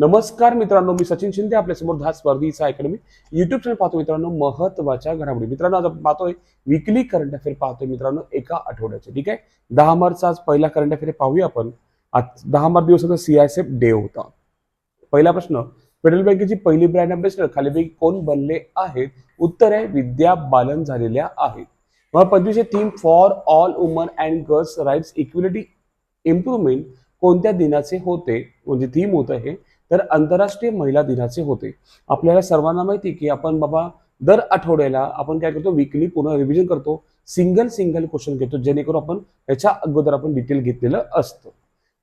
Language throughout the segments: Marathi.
नमस्कार मित्रांनो मी सचिन शिंदे आपल्यासमोर दहा स्पर्धीचा अकॅडमी युट्यूब चॅनल पाहतो मित्रांनो महत्त्वाच्या घडामोडी. मित्रांनो आज आपण पाहतोय विकली करंट अफेअर पाहतोय मित्रांनो एका आठवड्याचे ठीक आहे? दहा मार्च आज पहिला करंट अफेअर पाहूया आपण. आज दहा मार्च दिवसाचा सीआयएसएफ डे होता. पहिला प्रश्न फेडरल बँकेची पहिली ब्रँड अँबॅसिडर खालीपैकी कोण बनले आहेत? उत्तर आहे विद्या बालन झालेल्या आहेत. मग पंचवीसशे theme for all woman and girls rights equality improvement कोणत्या दिनाचे होते? म्हणजे थीम होतं हे. तर आंतरराष्ट्रीय महिला दिनाचे होते. आपल्याला सर्वांना माहिती की आपण बाबा दर आठवड्याला आपण काय करतो विकली पुन्हा रिव्हिजन करतो सिंगल सिंगल क्वेश्चन घेतो जेणेकरून आपण याच्या अगोदर आपण डिटेल घेतलेलं असतं.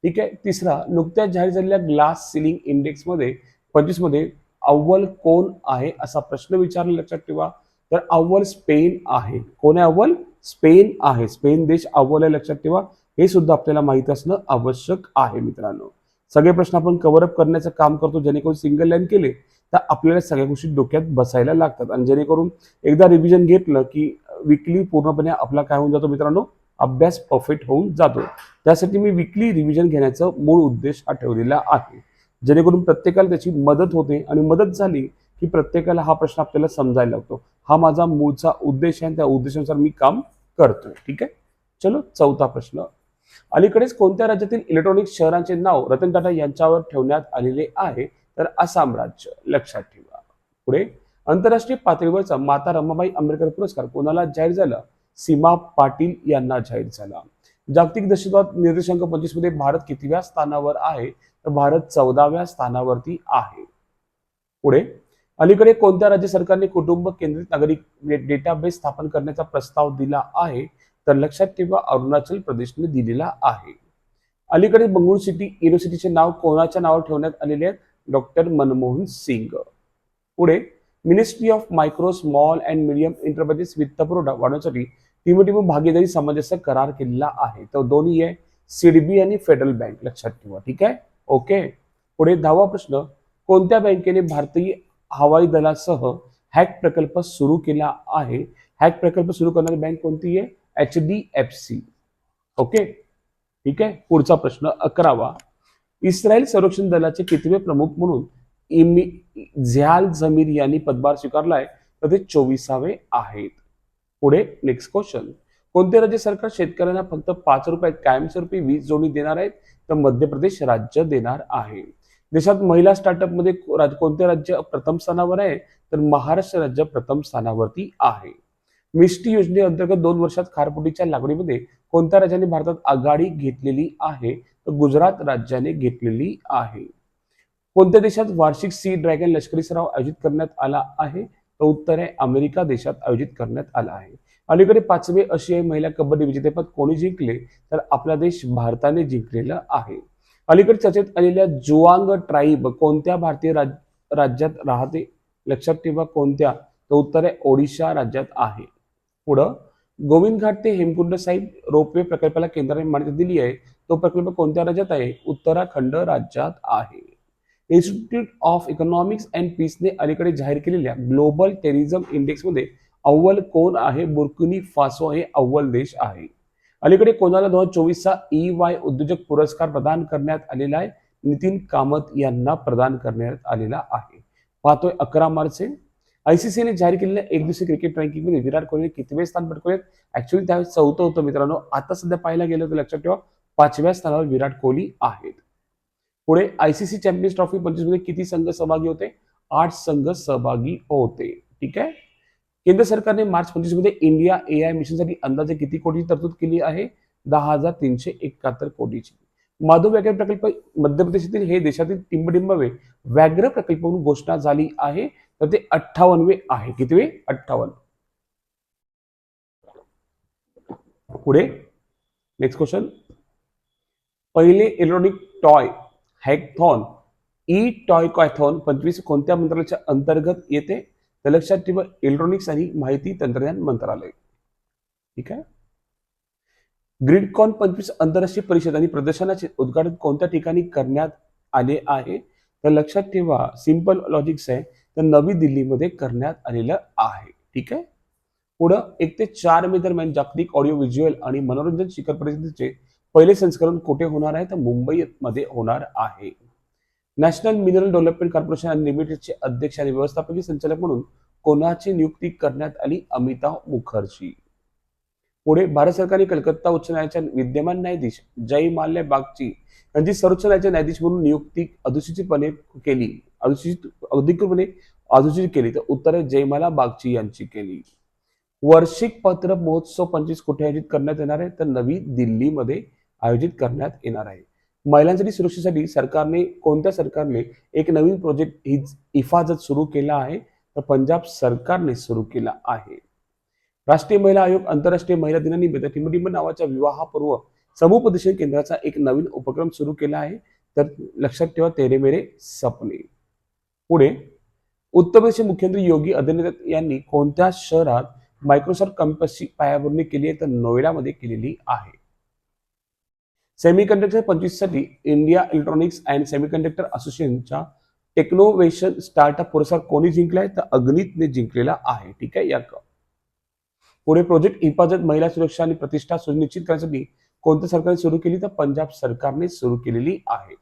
ठीक आहे? तिसरा नुकत्याच जाहीर झालेल्या ग्लास सिलिंग इंडेक्समध्ये पंचवीसमध्ये अव्वल कोण आहे असा प्रश्न विचारला लक्षात ठेवा. तर अव्वल स्पेन आहे. कोण आहे अव्वल? स्पेन आहे. स्पेन देश अव्वल आहे लक्षात ठेवा. हे सुद्धा आपल्याला माहीत असणं आवश्यक आहे मित्रांनो. सगळे प्रश्न आपण कव्हरअप करण्याचं काम करतो जेणेकरून सिंगल लाईन केले तर आपल्याला सगळ्या गोष्टी डोक्यात बसायला लागतात. आणि जेणेकरून एकदा रिव्हिजन घेतलं की विकली पूर्णपणे आपला काय होऊन जातो मित्रांनो? अभ्यास परफेक्ट होऊन जातो. त्यासाठी मी विकली रिव्हिजन घेण्याचा मूळ उद्देश हा ठेवलेला आहे. जेणेकरून प्रत्येकाला त्याची मदत होते आणि मदत झाली की प्रत्येकाला हा प्रश्न आपल्याला समजायला लागतो. हा माझा मूळचा उद्देश आहे आणि त्या उद्देशानुसार मी काम करतोय. ठीक आहे? चलो चौथा प्रश्न. अलीकडेच कोणत्या राज्यातील इलेक्ट्रॉनिक शहरांचे नाव रतन टाटा यांच्यावर ठेवण्यात आलेले आहे तर आसाम राज्य. लक्षात ठेवा. पुढे आंतरराष्ट्रीय पातळीवरचा माता रमाबाई आंबेडकर पुरस्कार कोणाला जाहीर झाला? सीमा पाटील यांना जाहीर झाला. जागतिक दहशतवाद निर्देशांक पंचवीसमध्ये भारत कितव्या स्थानावर आहे? तर भारत चौदाव्या स्थानावरती आहे. पुढे अलीकडे कोणत्या राज्य सरकारने कुटुंब केंद्रित नागरिक डेटाबेस स्थापन करण्याचा प्रस्ताव दिला आहे? तर लक्षात ठेवा अरुणाचल प्रदेशने दिलेला आहे. अलीकडे बंगळुरू सिटी युनिव्हर्सिटीचे नाव कोणाच्या नावावर ठेवण्यात आलेले आहेत? डॉक्टर मनमोहन सिंग. पुढे ministry of micro small and medium enterprises वित्तपुरवठा वाढवण्यासाठी टीम भागीदारी सामंजस्य करार केलेला आहे. तर दोन्ही आहे सिडबी आणि फेडरल बँक लक्षात ठेवा ठीक आहे? ओके पुढे दहावा प्रश्न कोणत्या बँकेने भारतीय हवाई दलासह हॅक प्रकल्प सुरू केला आहे? हॅक प्रकल्प सुरू करणारी बँक कोणती आहे? H D F C. Okay? ठीक आहे? पुढचा प्रश्न अकरावा. इस्रायल संरक्षण दलाचे कितवे प्रमुख म्हणून इमी झ्याल जमीर यांनी पदभार स्वीकारलाय? तर ते चोवीसावे आहेत. पुढे नेक्स्ट क्वेश्चन कोणते राज्य सरकार शेतकऱ्यांना फक्त पाच रुपयात कायमस्वरूपी वीज जोडणी देणार आहेत तर मध्य प्रदेश राज्य देणार आहे. देशात महिला स्टार्टअपमध्ये कोणते राज्य प्रथम स्थानावर आहे? तर महाराष्ट्र राज्य प्रथम स्थानावरती आहे. मिष्टी योजनेअंतर्गत दोन वर्षात खारपुटीच्या लागवडीमध्ये कोणत्या राज्याने भारतात आघाडी घेतलेली आहे? तर गुजरात राज्याने घेतलेली आहे. कोणत्या देशात वार्षिक सी ड्रॅगन लष्करी सराव आयोजित करण्यात आला आहे? तर उत्तर आहे अमेरिका देशात आयोजित करण्यात आला आहे. अलीकडे पाचवे आशियाई महिला कबड्डी विजेतेपद कोणी जिंकले? तर आपला देश भारताने जिंकलेला आहे. अलीकडे चर्चेत आलेल्या जुआंग ट्राईब कोणत्या भारतीय राज राज्यात राहते? लक्षात ठेवा कोणत्या? तर उत्तर आहे ओडिशा राज्यात आहे. पुढं गोविंदघाट ते हेमकुंड साहिब रोपवे प्रकल्पाला केंद्राने मान्यता दिली आहे. तो प्रकल्प कोणत्या राज्यात आहे? उत्तराखंड राज्यात आहे. इन्स्टिट्यूट ऑफ इकॉनॉमिक्स अँड पीसने अलीकडे जाहीर केलेल्या ग्लोबल टेरिझम इंडेक्समध्ये अव्वल कोण आहे? बुर्किनी फासो हे अव्वल देश आहे. अलीकडे कोणाला दोन हजार चोवीसचा ई वाय उद्योजक पुरस्कार प्रदान करण्यात आलेला आहे? नितीन कामत यांना प्रदान करण्यात आलेला आहे. पाहतोय अकरा मार्च आयसीसीने जाहीर केलेल्या एक दिवशी क्रिकेट रँकिंगमध्ये विराट कोहली कितवे स्थान पटकवले ऍक्च्युली त्यावेळेस चौथं होतं मित्रांनो. आता सध्या पाहायला गेलं तर लक्षात ठेवा पाचव्या स्थानावर विराट कोहली आहेत. पुढे आयसीसी चॅम्पियन्स ट्रॉफी पंचवीसमध्ये किती संघ सहभागी होते? आठ संघ सहभागी होते. ठीक आहे? केंद्र सरकारने मार्च पंचवीसमध्ये इंडिया ए आय मिशनसाठी अंदाजे किती कोटीची तरतूद केली आहे? दहा हजार तीनशे एकाहत्तर कोटीची. माधव व्याघ्र प्रकल्प मध्य प्रदेशातील हे देशातील टिंबडिंबवे व्याघ्र प्रकल्प म्हणून घोषणा झाली आहे. तर ते अठ्ठावनवे आहे. कितवे अठ्ठावन्न. पुढे. नेक्स्ट क्वेश्चन पहिले electronic toy hackathon E toy कॉयथॉन पंचवीस कोणत्या मंत्रालयाच्या अंतर्गत येते? तर लक्षात ठेवा इलेक्ट्रॉनिक्स आणि माहिती तंत्रज्ञान मंत्रालय. ठीक आहे? ग्रीडकॉन पंचवीस आंतरराष्ट्रीय परिषद आणि प्रदर्शनाचे उद्घाटन कोणत्या ठिकाणी करण्यात आले आहे? तर लक्षात ठेवा सिंपल लॉजिक्स आहे. तर नवी दिल्लीमध्ये करण्यात आलेलं आहे. ठीक आहे? पुढं एक ते चार मे दरम्यान जागतिक ऑडिओ व्हिज्युअल आणि मनोरंजन शिखर परिषदेचे पहिले संस्करण कुठे होणार आहे? तर मुंबईमध्ये होणार आहे. नॅशनल मिनरल डेव्हलपमेंट कॉर्पोरेशन लिमिटेडचे अध्यक्ष आणि व्यवस्थापकीय संचालक म्हणून कोणाची नियुक्ती करण्यात आली? अमिताभ मुखर्जी. पुढे भारत सरकारने कलकत्ता उच्च न्यायालयाच्या विद्यमान न्यायाधीश जय माल्या बागची यांची सर्वोच्च न्यायालयाचे न्यायाधीश म्हणून नियुक्ती अधिसूचितपणे केली. अधिसूचित अधिकृतपणे अधिसूचित केली तर उत्तरे जयमाला बागची यांची केली. वार्षिक पत्र महोत्सव पंचवीस कुठे आयोजित करण्यात येणार आहे? तर नवी दिल्लीमध्ये आयोजित करण्यात येणार आहे. महिलांसाठी सुरक्षेसाठी सरकारने कोणत्या सरकारने एक नवीन प्रोजेक्ट ही हिफाजत सुरू केला आहे? तर पंजाब सरकारने सुरू केला आहे. राष्ट्रीय महिला आयोग आंतरराष्ट्रीय महिला दिनानिमित्त टिंबटिंब नावाच्या विवाहपूर्व समुपदेशन केंद्राचा एक नवीन उपक्रम सुरू केला आहे. तर लक्षात ठेवा तेरे मेरे सपने. पुढे उत्तर प्रदेशचे मुख्यमंत्री योगी आदित्यनाथ यांनी कोणत्या शहरात मायक्रोसॉफ्ट कॅम्पसची पायाभरणी केली आहे तर नोएडामध्ये केलेली आहे? सेमीकंडक्टर पंचवीससाठी इंडिया इलेक्ट्रॉनिक्स अँड सेमीकंडक्टर असोसिएशनच्या टेक्नोवेशन स्टार्टअप पुरस्कार कोणी जिंकलाय तर अग्नितने जिंकलेला आहे. ठीक आहे या पुढे प्रोजेक्ट हिफाजत महिला सुरक्षा आणि प्रतिष्ठा सुनिश्चित करण्यासाठी कोणत्या सरकारने सुरू केली? तर पंजाब सरकारने सुरू केलेली आहे.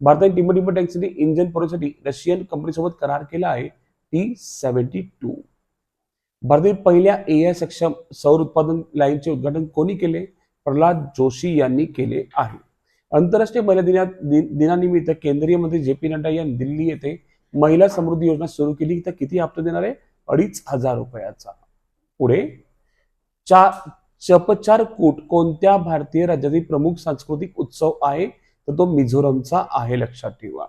भारताने डिमो टँकसाठी इंजन पुरवण्यासाठी रशियन कंपनीसोबत करार केला आहे. टी सेव्हन्टी टू भारतातील पहिल्या एआय सक्षम सौर उत्पादन लाईनचे उद्घाटन कोणी केले? प्रल्हाद जोशी यांनी केले आहे. आंतरराष्ट्रीय महिला दिना दिनानिमित्त केंद्रीय मंत्री जे पी नड्डा यांनी दिल्ली येथे महिला समृद्धी योजना सुरू केली. तर किती हप्ता देणार आहे? अडीच हजार रुपयाचा. पुढे चा चपचार कूट कोणत्या भारतीय राज्यातील प्रमुख सांस्कृतिक उत्सव आहे? तर तो मिझोरमचा आहे लक्षात ठेवा.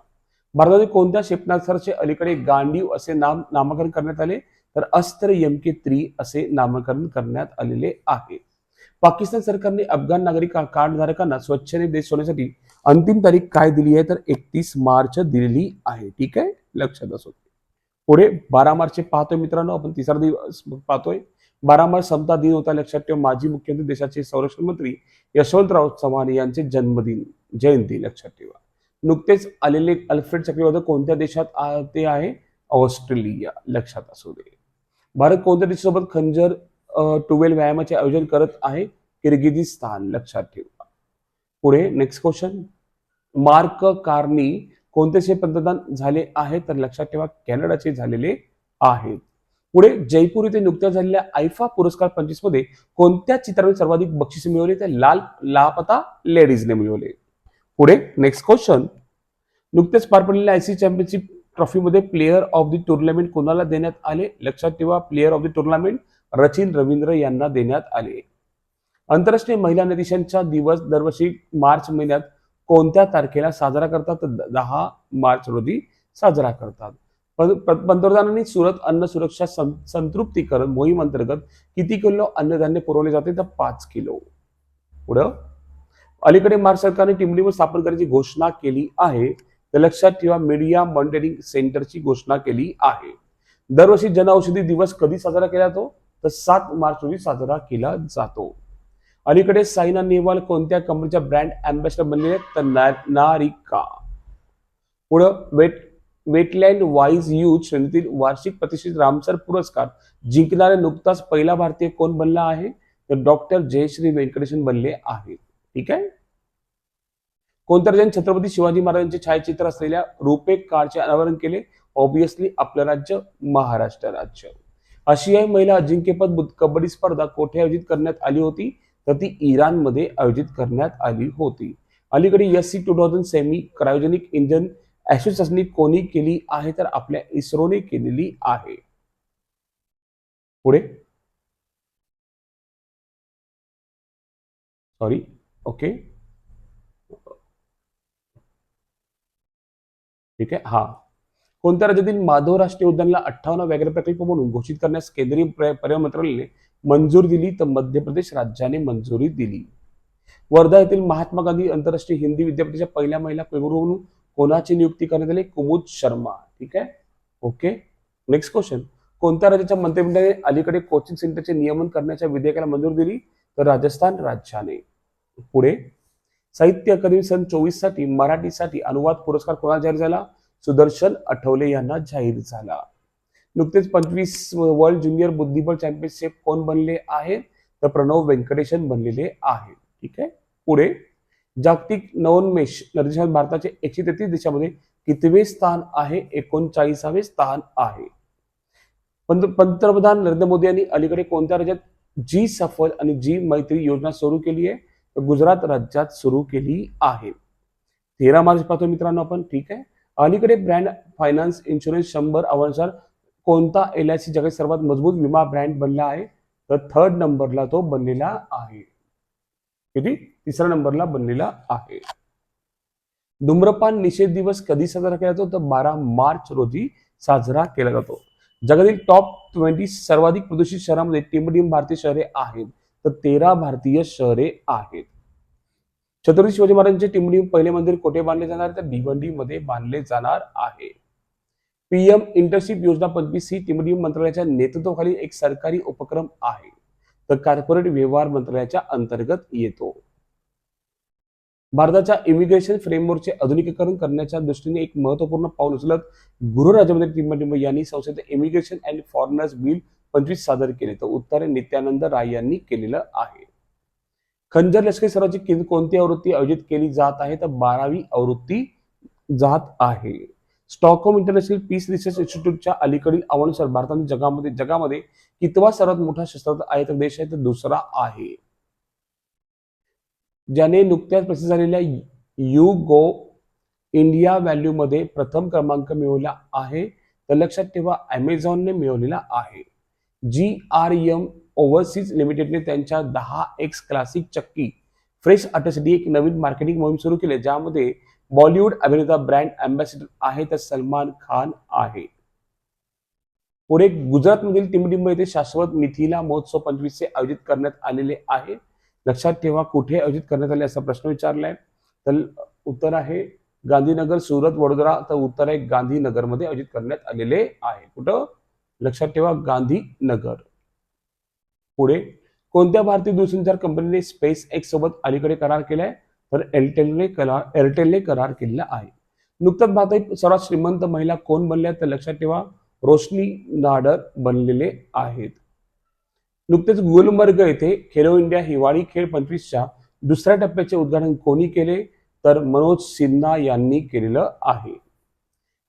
भारतातील कोणत्या क्षेपणास्त्राचे अलीकडे गांडीव असे नाम नामकरण करण्यात आले? तर अस्त्र एम के असे नामकरण करण्यात आलेले आहे. पाकिस्तान सरकारने अफगाण नागरिक कार्डधारकांना स्वच्छने देश सोडण्यासाठी अंतिम तारीख काय दिली आहे? तर एकतीस मार्च दिलेली आहे. ठीक आहे? लक्षात असो. पुढे बारा मार्च पाहतोय मित्रांनो आपण तिसरा दिवस पाहतोय. बारा समता दिन होता लक्षात ठेवा माजी मुख्यमंत्री देशाचे संरक्षण मंत्री यशवंतराव चव्हाण यांचे जन्मदिन जयंती लक्षात ठेवा. नुकतेच आलेले अल्फ्रेड चक्रीवादळ कोणत्या देशात आ- ते आहे? ऑस्ट्रेलिया लक्षात असू दे. भारत कोणत्या देशासोबत खंजर टुवेल व्यायामाचे आयोजन करत आहे? किर्गिझिस्तान लक्षात ठेवा. पुढे नेक्स्ट क्वेश्चन मार्क कार्नी कोणतेचे पंतप्रधान झाले आहे तर लक्षात ठेवा कॅनडाचे झालेले आहेत. पुढे जयपूर येथे नुकत्याच झालेल्या आयफा पुरस्कार पंचवीसमध्ये कोणत्या चित्राने सर्वाधिक बक्षिसे मिळवले? तर लाल लापता लेडीजने मिळवले. पुढे नेक्स्ट क्वेश्चन नुकतेच पार पडलेल्या आयसी चॅम्पियनशिप ट्रॉफीमध्ये प्लेअर ऑफ द टुर्नामेंट कोणाला देण्यात आले? लक्षात ठेवा player of the tournament Rachin Ravindra यांना देण्यात आले. आंतरराष्ट्रीय महिला न्यायाधीशांचा दिवस दरवर्षी मार्च महिन्यात कोणत्या तारखेला साजरा करतात? तर दहा मार्च रोजी साजरा करतात. पंतप्रधानांनी सुरत अन्न सुरक्षा संतृप्तीकरण मोहीम अंतर्गत किती किलो अन्नधान्य पुरवले जाते? तर पाच किलो. पुढं. अलीकडे महाराष्ट्र सरकारने टिमलीवर स्थापन करण्याची घोषणा केली आहे. तर लक्षात ठेवा मीडिया मॉनिटरिंग सेंटरची घोषणा केली आहे. दरवर्षी जनऔषधी दिवस कधी साजरा केला जातो? तर सात मार्च रोजी साजरा केला जातो. अलीकडे सायना नेहवाल कोणत्या कंपनीच्या ब्रँड अँबॅसिडर बनले आहेत? तर नारिका. पुढं वेट वेटलँड वाईज यूथ श्रेणीतील वार्षिक प्रतिष्ठित रामसर पुरस्कार जिंकणारे नुकताच पहिला भारतीय कोण बनला आहे? तर डॉक्टर जयश्री व्यंकटेशन बनले आहेत. ठीक आहे? कोणत्या छत्रपती शिवाजी महाराजांचे छायाचित्र असलेल्या रुपे कार्डचे अनावरण केले? ऑब्विसली आपलं राज्य महाराष्ट्र राज्य. आशियाई महिला अजिंक्यपद कबड्डी स्पर्धा कोठे आयोजित करण्यात आली होती? तर ती इराणमध्ये आयोजित करण्यात आली होती. अलीकडे S C two thousand semi cryogenic engine अशी चाचणी कोणी केली आहे तर आपल्या इस्रोने केलेली आहे. पुढे? सॉरी ओके ठीक आहे. हा. कोणत्या राज्यातील माधव राष्ट्रीय उद्यानाला अठ्ठावन्न व्याघ्र प्रकल्प म्हणून घोषित करण्यास केंद्रीय पर्यावरण मंत्रालयाने मंजूर दिली तर मध्य प्रदेश राज्याने मंजुरी दिली. वर्धा येथील महात्मा गांधी आंतरराष्ट्रीय हिंदी विद्यापीठाच्या पहिल्या महिला कुलगुरू म्हणून कोणाची नियुक्ती करण्यात आली? कुमुद शर्मा. ठीक आहे? ओके. नेक्स्ट क्वेश्चन कोणत्या राज्याच्या मंत्रिमंडळाने अलीकडे कोचिंग सेंटरचे नियमन करण्याच्या विधेयकाला मंजूर दिली? तर राजस्थान राज्याने. पुढे. साहित्य अकादमी सन चोवीससाठी मराठीसाठी अनुवाद पुरस्कार कोणाला जाहीर झाला? सुदर्शन आठवले यांना जाहीर झाला. नुकतेच पंचवीस वर्ल्ड ज्युनियर बुद्धिबळ चॅम्पियनशिप कोण बनले आहे तर प्रणव व्यंकटेशन बनलेले आहे ठीक आहे? पुढे. जागतिक नवोन्मेष निर्देशात भारताचे एकशे तेहतीस देशामध्ये कितवे स्थान आहे? एकोणचाळीसावे स्थान आहे. पंत- पंतप्रधान नरेंद्र मोदी यांनी अलीकडे कोणत्या राज्यात जी सफल आणि जी मैत्री योजना सुरू केली आहे? तर गुजरात राज्यात सुरू केली आहे. तेरा मार्च पाहतो मित्रांनो आपण ठीक आहे? अलीकडे ब्रँड फायनान्स इन्शुरन्स शंभर अवानुसार कोणता एल आय सी जगात सर्वात मजबूत विमा ब्रँड बनला आहे? तर थर्ड नंबरला तो बनलेला आहे. किती? तिसऱ्या नंबरला बनलेला आहे. धूम्रपान निषेध दिवस कधी साजरा केला जातो? तर बारा मार्च रोजी साजरा केला जातो. जगातील टॉप ट्वेंटी सर्वाधिक प्रदूषित शहरामध्ये टिंबटिंब भारतीय शहरे आहेत. तर तेरा भारतीय शहरे आहेत. छत्रपती शिवाजी महाराजांचे टिंबटिंब पहिले मंदिर कोठे बांधले जाणार? तर भिवंडी मध्ये बांधले जाणार आहे. पीएम इंटर्नशिप योजना पंचवीस ही टिंबटिंब मंत्रालयाच्या नेतृत्वाखाली एक सरकारी उपक्रम आहे. तर कॉर्पोरेट व्यवहार मंत्रालयाच्या अंतर्गत येतो. भारताच्या इमिग्रेशन फ्रेमवर्कचे आधुनिकीकरण करण्याच्या दृष्टीने एक महत्त्वपूर्ण पाऊल उचलत गृह राज्यमंत्री टिंबटिंब यांनी संसदेत इमिग्रेशन अँड फॉरेनर्स बिल पंचवीस सादर केले. तर उत्तर नित्यानंद राय यांनी केलेलं आहे. खंजर लष्करी सरावची कोणती आवृत्ती आयोजित केली जात आहे? तर बारावी आवृत्ती जात आहे. स्टॉकहोम इंटरनॅशनल पीस रिसर्च इन्स्टिट्यूटच्या अलीकडील आव्हानुसार भारताने जगामध्ये जगामध्ये कितवा सर्वात मोठा शस्त्रास्त्र आयातक देश आहे तर दुसरा आहे. ज्याने नुकत्याच प्रसिद्ध झालेल्या यू गो इंडिया व्हॅल्यू मध्ये प्रथम क्रमांक मिळवला आहे तर लक्षात ठेवा अमेझॉनने मिळवलेला आहे. जी आर एम ओव्हरसीज लिमिटेडने त्यांच्या दहा एक्स क्लासिक चक्की फ्रेश आटसाठी एक नवीन मार्केटिंग मोहीम सुरू केली ज्यामध्ये बॉलिवूड अभिनेता ब्रँड अँबॅसिडर आहे तर सलमान खान आहे. पुढे गुजरातमधील टिंबटिंब येथे शाश्वत मिथिला महोत्सव पंचवीसचे आयोजित करण्यात आलेले आहे. लक्षात ठेवा कुठे आयोजित करण्यात आले असा प्रश्न विचारलाय. तर उत्तर आहे गांधीनगर सुरत वडोदरा. तर उत्तर आहे गांधीनगरमध्ये आयोजित करण्यात आलेले आहे. कुठं? लक्षात ठेवा गांधीनगर. पुढे कोणत्या भारतीय दूरसंचार कंपनीने स्पेस एक्स सोबत अलीकडे करार केलाय? तर एअरटेलने करार एअरटेलने करार केलेला आहे. नुकताच भारतातील सर्वात श्रीमंत महिला कोण बनल्या? तर लक्षात ठेवा रोशनी नाडर बनलेले आहेत. नुकतेच गुलमर्ग येथे खेलो इंडिया हिवाळी खेळ पंचवीसच्या दुसऱ्या टप्प्याचे उद्घाटन कोणी केले? तर मनोज सिन्हा यांनी केलेलं आहे.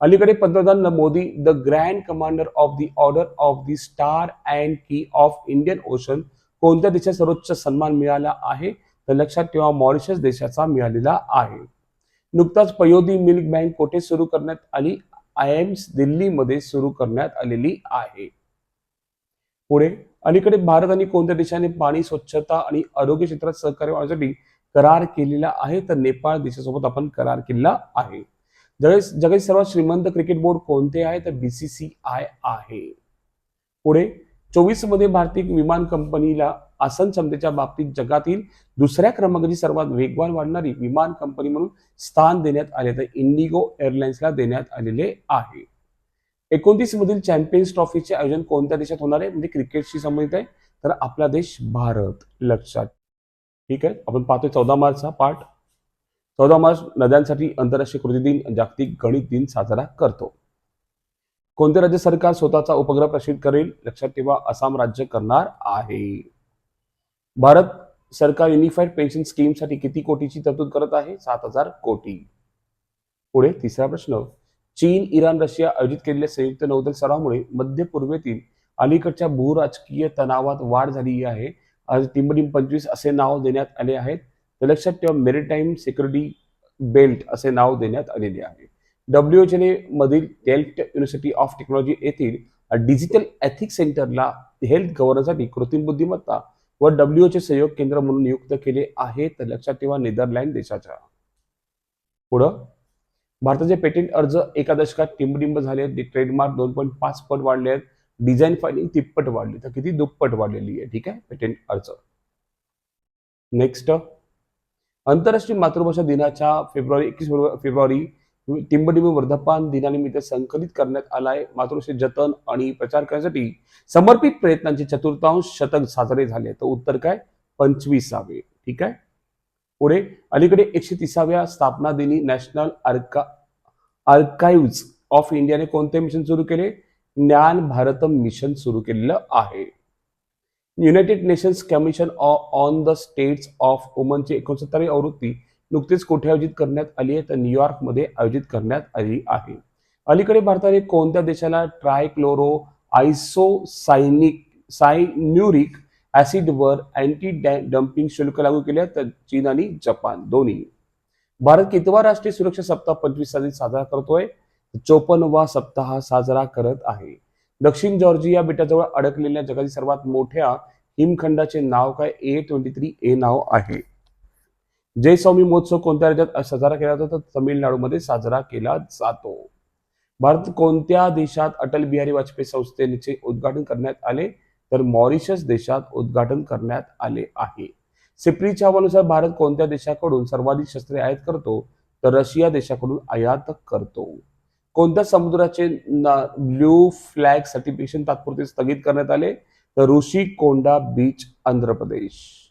अलीकडे पंतप्रधान Modi the grand commander of the order of the star and key of Indian ocean कोणत्या देशात सर्वोच्च सन्मान मिळाला आहे? तर लक्षात ठेवा मॉरिशस देशाचा मिळालेला आहे. नुकताच पयोदी मिल्क बँक कोठे सुरू करण्यात आली आय एम्स दिल्लीमध्ये सुरू करण्यात आलेली आहे. पुढे अलीकडे भारत आणि कोणत्या देशाने पाणी स्वच्छता आणि आरोग्य क्षेत्रात सहकार्य वाढवण्यासाठी करार केलेला आहे तर नेपाळ देशासोबत आपण करार केलेला आहे. जगात जगातील सर्वात श्रीमंत क्रिकेट बोर्ड कोणते आहे तर बीसीसीआय आहे. पुढे चोवीसमध्ये भारतीय विमान कंपनीला आसन क्षमतेच्या बाबतीत जगातील दुसऱ्या क्रमांकाची सर्वात वेगवान वाढणारी विमान कंपनी म्हणून स्थान देण्यात आले तर इंडिगो एअरलाइन्सला देण्यात आलेले आहे. एकोणतीस मधील चॅम्पियन्स ट्रॉफीचे आयोजन कोणत्या देशात होणार आहे? म्हणजे क्रिकेटशी संबंधित आहे. तर आपला देश भारत लक्षात. ठीक आहे? आपण पाहतोय चौदा मार्चचा पाठ. चौदा मार्च नद्यांसाठी आंतरराष्ट्रीय कृती दिन जागतिक गणित दिन साजरा करतो. कोणते राज्य सरकार स्वतःचा उपग्रह प्रसिद्ध करेल? लक्षात ठेवा आसाम राज्य करणार आहे. भारत सरकार युनिफाईड पेन्शन स्कीमसाठी किती कोटीची तरतूद करत आहे? सात हजार कोटी. पुढे तिसरा प्रश्न. चीन इराण रशिया आयोजित केलेल्या संयुक्त नौदल सरावामुळे मध्य पूर्वेतील अलीकडच्या भूराजकीय तणावात वाढ झाली आहे. आज टिंबटिंब पंचवीस असे नाव देण्यात आले आहेत. तर लक्षात ठेवा मेरिटाईम सिक्युरिटी बेल्ट असे नाव देण्यात आलेले आहे. डब्ल्यूएचने मधील डेल्ट युनिव्हर्सिटी ऑफ टेक्नॉलॉजी येथील डिजिटल एथिक्स सेंटरला हेल्थ गव्हर्नरसाठी कृत्रिम बुद्धिमत्ता व डब्ल्यूएचचे सहयोग केंद्र म्हणून नियुक्त केले आहे तर लक्षात ठेवा नेदरलँड देशाच्या. पुढं. भारताचे पेटंट अर्ज एका दशकात टिंबटिंब झाले आहेत ट्रेडमार्क दोन पॉईंट पाच पट वाढले आहेत डिझाईन फायलिंग तिप्पट वाढली तर किती दुप्पट वाढलेली आहे ठीक आहे? पेटंट अर्ज. नेक्स्ट आंतरराष्ट्रीय मातृभाषा दिनाच्या फेब्रुवारी एकवीस फेब्रुवारी टिंबटिंब वर्धपान दिनानिमित्त संकलित करण्यात आलाय. मातृश्री जतन आणि प्रचार करण्यासाठी समर्पित प्रयत्नांचे चतुर्थांश शतक साजरे झाले तर उत्तर काय? पंचवीसावे. ठीक आहे? पुढे अलीकडे एकशे तिसाव्या स्थापना दिनी नॅशनल आर्का आर्काइव्ज ऑफ इंडियाने कोणते मिशन सुरू केले? ज्ञान भारतम मिशन सुरू केलेलं आहे. United Nations commission on the states of वुमनची एकोणसत्तरावी आवृत्ती. नुकतेच कुठे आयोजित करण्यात आली आहे तर न्यूयॉर्कमध्ये आयोजित करण्यात आली आहे. अलीकडे भारताने कोणत्या देशाला ट्रायक्लोरो आयसोसायनिक सायन्युरिक ऍसिडवर अँटी डम्पिंग शुल्क लागू केले आहे? तर चीन आणि जपान दोन्ही. भारत कितवा राष्ट्रीय सुरक्षा सप्ताह पंचवीस साली साजरा करतोय? चोपन्नवा सप्ताह साजरा करत आहे. दक्षिण जॉर्जिया बेटाजवळ अडकलेल्या जगातील सर्वात मोठ्या हिमखंडाचे नाव काय? ए ट्वेंटी थ्री ए नाव आहे. जय स्वामी महोत्सव कोणत्या राज्यात साजरा केला जातो? तर तमिळनाडूमध्ये साजरा केला जातो. भारत कोणत्या देशात अटल बिहारी वाजपेयी संस्थेचे उद्घाटन करण्यात आले? तर मॉरिशस देशात उद्घाटन करण्यात आले आहे. सिप्रीच्या अहवालानुसार भारत कोणत्या देशाकडून सर्वाधिक शस्त्रे आयात करतो? तर रशिया देशाकडून आयात करतो. कोणत्या समुद्राचे ब्ल्यू फ्लॅग सर्टिफिकेशन तात्पुरते स्थगित करण्यात आले? तर ऋषी कोंडा बीच आंध्र प्रदेश.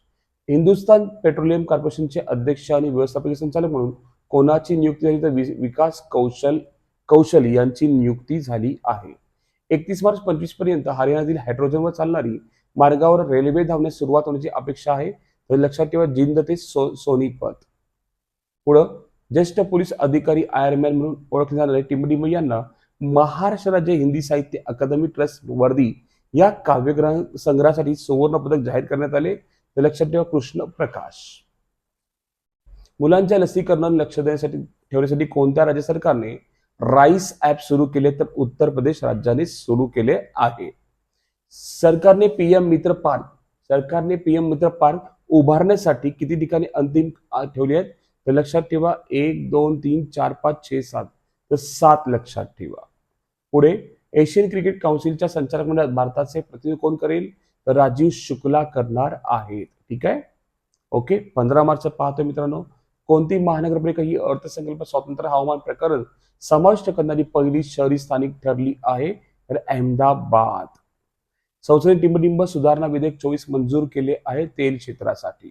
हिंदुस्थान पेट्रोलियम कॉर्पोरेशनचे अध्यक्ष आणि व्यवस्थापकीय संचालक म्हणून कोणाची नियुक्ती झाली तर विकास कौशल कौशल यांची नियुक्ती झाली आहे. एकतीस मार्च पंचवीसपर्यंत हरियाणातील हायड्रोजनवर चालणारी मार्गावर रेल्वे धावण्यास सुरुवात होण्याची अपेक्षा आहे. तर लक्षात ठेवा जिंद ते सो सोनीपत पुढं ज्येष्ठ पोलीस अधिकारी आयरमॅन म्हणून ओळखले जाणारे टिंबडिंब यांना महाराष्ट्र राज्य हिंदी साहित्य अकादमी ट्रस्ट वर्दी या काव्यग्रह संग्रहासाठी सुवर्ण पदक जाहीर करण्यात आले. तर लक्षात ठेवा कृष्ण प्रकाश. मुलांच्या लसीकरणाला लक्ष देण्यासाठी ठेवण्यासाठी कोणत्या राज्य सरकारने राईस ऍप सुरू केले तर उत्तर प्रदेश राज्याने सुरू केले आहे? सरकारने पीएम मित्र पार्क सरकारने पीएम मित्र पार्क उभारण्यासाठी किती ठिकाणी अंतिम ठेवली आहेत? तर लक्षात ठेवा एक दोन तीन चार पाच छे सात. तर सात लक्षात ठेवा. पुढे एशियन क्रिकेट काउन्सिलच्या संचालक मंडळात भारताचे प्रतिनिधी कोण करेल? राजीव शुक्ला करणार आहेत. ठीक आहे? ओके पंधरा मार्च पाहतो मित्रांनो. कोणती महानगरपालिका ही अर्थसंकल्प स्वातंत्र्य हवामान प्रकरण समाविष्ट करणारी पहिली शहरी स्थानिक ठरली आहे? तर अहमदाबाद. संसदेने टिंबडिंब सुधारणा विधेयक चोवीस मंजूर केले आहे तेल क्षेत्रासाठी.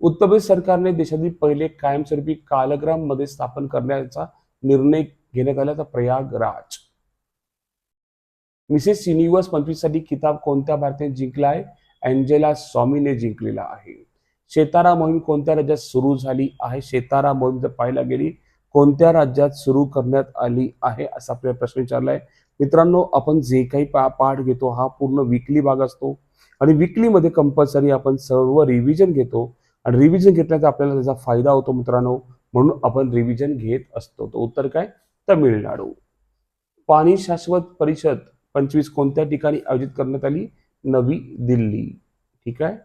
उत्तर प्रदेश सरकारने देशातील पहिले कायमस्वरूपी कालग्राममध्ये स्थापन करण्याचा निर्णय घेण्यात आला तर प्रयागराज. मिसेस युनिव्हर्स पंचवीससाठी किताब कोणत्या भारतीय जिंकला आहे अँजेला स्वामीने जिंकलेला आहे. शेतारा मोहीम कोणत्या राज्यात सुरू झाली आहे? शेतारा मोहीम जर पाहायला गेली कोणत्या राज्यात सुरू करण्यात आली आहे असा आपल्याला प्रश्न विचारलाय. मित्रांनो आपण जे काही पा पाठ घेतो हा पूर्ण विकली भाग असतो. आणि विकलीमध्ये कंपल्सरी आपण सर्व रिव्हिजन घेतो. आणि रिव्हिजन घेतल्याचा आपल्याला त्याचा फायदा होतो मित्रांनो. म्हणून आपण रिव्हिजन घेत असतो. तर उत्तर काय? तमिळनाडू. पाणी शाश्वत परिषद. पंचवीस कोणत्या ठिकाणी आयोजित करण्यात आली? नवी दिल्ली. ठीक आहे?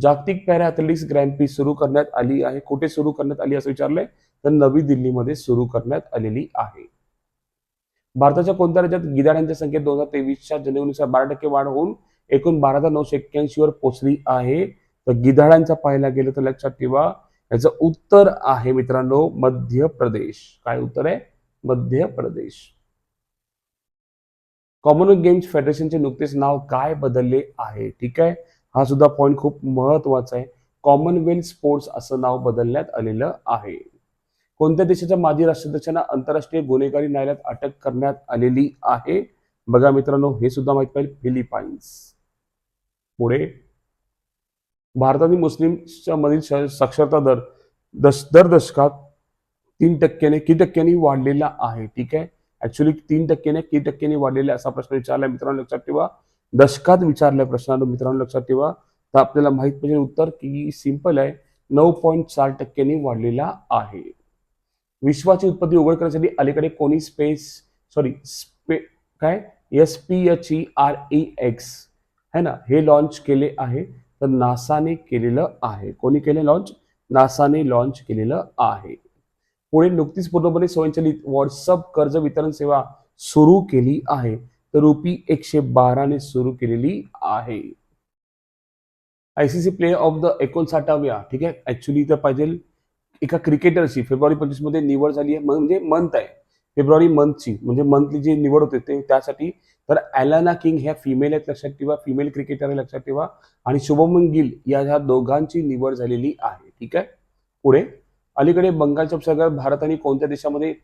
जागतिक पॅरा ॲथलेटिक्स ग्रँड प्री सुरू करण्यात आली आहे. कुठे सुरू करण्यात आली असं विचारलंय? तर नवी दिल्लीमध्ये सुरू करण्यात आलेली आहे. भारताच्या कोणत्या राज्यात गिधाड्यांच्या संख्येत दोन हजार तेवीसच्या जनगणनेनुसार बारा टक्के वाढ होऊन एकूण बारा हजार नऊशे एक्क्याऐंशी वर पोहोचली आहे. तर गिधाडांचा पाहायला गेलं तर लक्षात ठेवा याचं उत्तर आहे मित्रांनो मध्य प्रदेश. काय उत्तर आहे? मध्य प्रदेश. कॉमनवेल्थ गेम्स फेडरेशनचे नुकतेच नाव काय बदलले आहे? ठीक आहे? हा सुद्धा पॉईंट खूप महत्त्वाचा आहे. कॉमनवेल्थ स्पोर्ट्स असं नाव बदलण्यात आलेलं आहे. कोणत्या देशाच्या माजी राष्ट्राध्यक्षांना आंतरराष्ट्रीय गुन्हेगारी न्यायालयात अटक करण्यात आलेली आहे? बघा मित्रांनो हे सुद्धा माहीत पाहिजे. फिलिपाईन्स. पुढे. भारतातील मुस्लिमच्या मधील साक्षरता दर दश दर दशकात तीन टक्क्याने किती टक्क्यांनी वाढलेला आहे? ठीक आहे? ऍक्च्युली तीन टक्क्याने किती टक्क्यांनी वाढलेले आहे असा प्रश्न विचारला. मित्रांनो लक्षात ठेवा. दशकात विचारल्या प्रश्नाला मित्रांनो लक्षात ठेवा. तर आपल्याला माहीत पाहिजे उत्तर की सिंपल आहे. नऊ पॉईंट चार टक्क्यांनी वाढलेला आहे. विश्वाची उत्पत्ती उघड करण्यासाठी अलीकडे कोणी स्पेस सॉरी स्पे काय? S P H E R E X है ना? हे लॉन्च केले आहे. तर नासाने केलेलं आहे. कोणी केले लॉन्च नासाने लॉन्च केलेलं आहे. पुढे नुकतीच पूर्णपणे स्वयंचलित व्हॉट्सअप कर्ज वितरण सेवा सुरू केली आहे. तर रुपी एकशे बाराने सुरू केलेली आहे. आयसीसी प्लेयर ऑफ द एकोणसाठाव्या ठीक आहे? ऍक्च्युली तर पाहिजे. एका क्रिकेटरची फेब्रुवारी पंचवीसमध्ये निवड झाली आहे. म्हणजे मंथ आहे. फेब्रुवारी मंथची म्हणजे मंथली जी निवड होते ते त्यासाठी तर ॲलाना किंग ह्या फिमेल आहेत लक्षात ठेवा. फिमेल क्रिकेटर आहे लक्षात ठेवा. आणि शुभमन गिल या ह्या दोघांची निवड झालेली आहे. ठीक आहे? पुढे. अलीकडे बंगालच्या उपसागरात भारताने कोणत्या देशामध्ये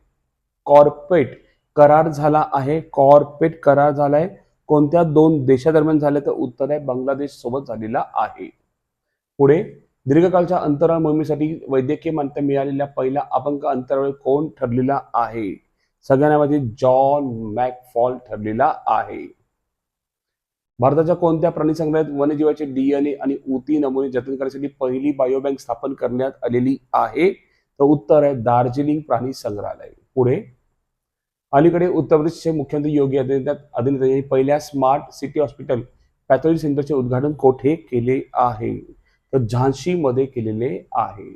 कॉर्पेट करार झाला आहे? कॉर्पेट करार झालाय. कोणत्या दोन देशादरम्यान झाले तर उत्तर आहे बांगलादेश सोबत झालेला आहे. पुढे दीर्घकाळच्या अंतराळ मोहिमेसाठी वैद्यकीय मान्यता मिळालेल्या पहिला अपंग अंतराळ कोण ठरलेला आहे? सगळ्यांना जॉन मॅकफॉल ठरलेला आहे. भारताच्या कोणत्या प्राणी संग्रहालयात वन्यजीवाचे डीएनए आणि ऊती नमुने जतन करण्यासाठी पहिली बायोबँक स्थापन करण्यात आलेली आहे? तर उत्तर आहे दार्जिलिंग प्राणी संग्रहालय. पुढे. अलीकडे उत्तर प्रदेशचे मुख्यमंत्री योगी आदित्यनाथ आदित्यनाथ यांनी पहिल्या स्मार्ट सिटी हॉस्पिटल पॅथॉलॉजी सेंटरचे उद्घाटन कोठे केले आहे? तर झांशीमध्ये केलेले आहे.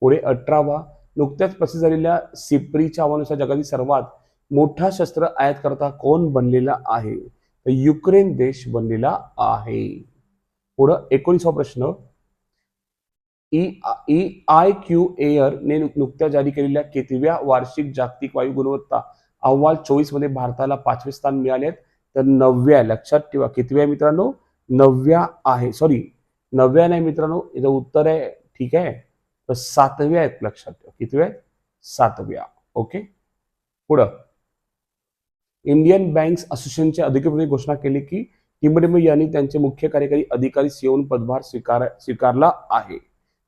पुढे अठरावा. नुकत्याच प्रसिद्ध झालेल्या सिप्रीच्या अहवालानुसार जगातील सर्वात मोठा शस्त्र आयात करता कोण बनलेला आहे? युक्रेन देश बनलेला आहे. पुढं एकोणीसवा प्रश्न. ई आय क्यू एअर ने नुकत्या जारी केलेल्या कितव्या वार्षिक जागतिक वायू गुणवत्ता अहवाल चोवीसमध्ये भारताला पाचवे स्थान मिळाले तर नवव्या लक्षात ठेवा कितव्या मित्रांनो? नवव्या आहे. सॉरी नवव्या नाही मित्रांनो याचं उत्तर आहे ठीक आहे? तर सातव्या आहेत लक्षात ठेवा कितव्या आहेत सातव्या. ओके पुढं. इंडियन बँक्स असोसिएशनच्या अधिकृतपणे घोषणा केली की किंबडेमे यांनी त्यांचे मुख्य कार्यकारी अधिकारी सेवन पदभार स्वीकार स्वीकारला आहे.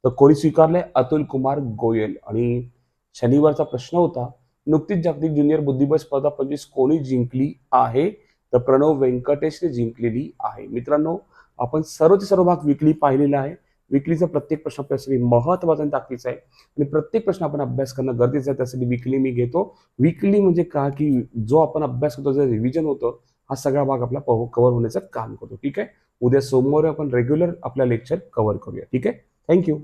तर कोणी स्वीकारलंय? अतुल कुमार गोयल. आणि शनिवारचा प्रश्न होता नुकतीच जागतिक ज्युनियर बुद्धिबळ स्पर्धा पंचवीस कोणी जिंकली आहे? तर प्रणव व्यंकटेशने जिंकलेली आहे. मित्रांनो आपण सर्वचे सर्व भाग विकली पाहिलेला आहे. विकलीचा प्रत्येक प्रश्न आपल्यासाठी महत्त्वाचा आणि ताकदीचा आहे. आणि प्रत्येक प्रश्न आपण अभ्यास करणं गरजेचं आहे त्यासाठी विकली मी घेतो. विकली म्हणजे का? की जो आपण अभ्यास करतो जे रिव्हिजन होतं हा सगळा भाग आपला कव्हर होण्याचं काम करतो. ठीक आहे? उद्या सोमवारी आपण रेग्युलर आपला लेक्चर कव्हर करूया. ठीक आहे? थँक्यू